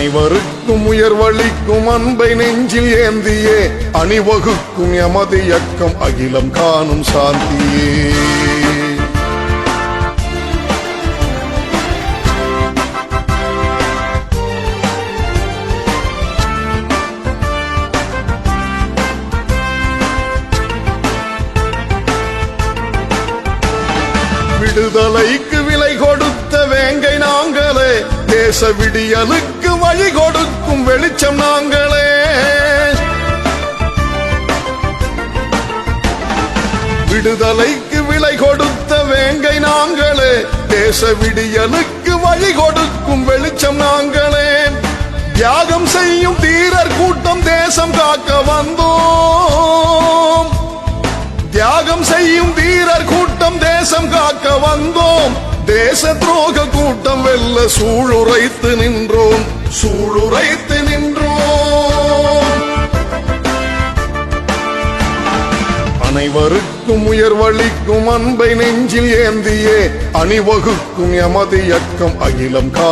அனைவருக்கும் உயர்வளிக்கும் அன்பை நெஞ்சில் ஏந்தியே. அணிவகுக்கும் எமது இயக்கம் அகிலம் காணும் சாந்தியே. விடுதலைக்கு விலை கொடுத்து தேச விடியலுக்கு வழி கொடுக்கும் வெளிச்சம் நாங்களே. விடுதலைக்கு விலை கொடுத்த வேங்கை நாங்களே. தேச விடியலுக்கு வழி கொடுக்கும் வெளிச்சம் நாங்களே. தியாகம் செய்யும் தீரர் கூட்டம் தேசம் காக்க வந்தோம். தியாகம் செய்யும் வீரர் கூட்டம் தேசம் காக்க வந்தோம். தேச துரோக கூட்டம் வெல்ல சூளுரைத்து நின்றோம் சூளுரைத்து நின்றோம். அனைவருக்கும் உயர்வளிக்கும் அன்பை நெஞ்சில் ஏந்தியே அணிவகுக்கும் எமது இயக்கம் அகிலம் கா